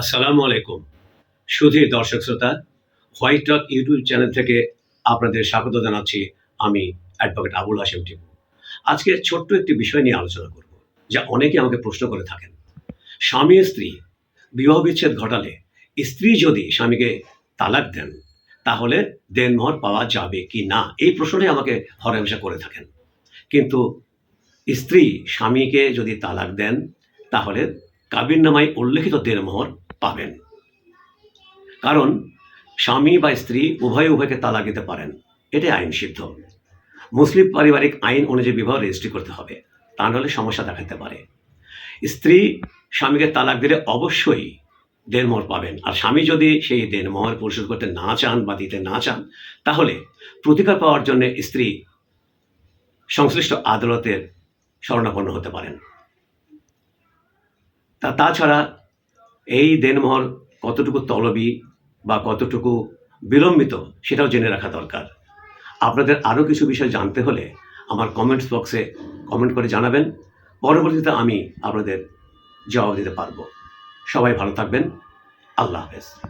আসসালামু আলাইকুম। সুধীর দর্শক শ্রোতা হোয়াইট টক ইউটিউব চ্যানেল থেকে আপনাদের স্বাগত জানাচ্ছি আমি অ্যাডভোকেট আবুল হাসেম টিপু। আজকে ছোট্ট একটি বিষয় নিয়ে আলোচনা করব, যা অনেকে আমাকে প্রশ্ন করে থাকেন। স্বামী স্ত্রী, বিবাহ বিচ্ছেদ ঘটালে স্ত্রী যদি স্বামীকে তালাক দেন, তাহলে দেনমোহর পাওয়া যাবে কি না? এই প্রশ্নটাই আমাকে হরহামেশা করে থাকেন। কিন্তু স্ত্রী স্বামীকে যদি তালাক দেন, তাহলে কাবির নামায় উল্লেখিত দেনমোহর পাবেন। কারণ স্বামী বা স্ত্রী উভয়ে উভয়কে তালাক দিতে পারেন। এটাই আইন সিদ্ধ। মুসলিম পারিবারিক আইন অনুযায়ী বিবাহ রেজিস্ট্রি করতে হবে। তা নাহলে সমস্যা দেখাতে পারে। স্ত্রী স্বামীকে তালাক দিলে অবশ্যই দেনমোহর পাবেন। আর স্বামী যদি সেই দেনমোহর পরিশোধ করতে না চান বা দিতে না চান, তাহলে প্রতিকার পাওয়ার জন্য স্ত্রী সংশ্লিষ্ট আদালতের শরণাপন্ন হতে পারেন। তা তাছাড়া এই দেনমহল কতটুকু তলবি বা কতটুকু বিলম্বিত সেটাও জেনে রাখা দরকার। আপনাদের আরও কিছু বিষয় জানতে হলে আমার কমেন্টস বক্সে কমেন্ট করে জানাবেন। পরবর্তীতে আমি আপনাদের জবাব দিতে পারব। সবাই ভালো থাকবেন। আল্লাহ হাফেজ।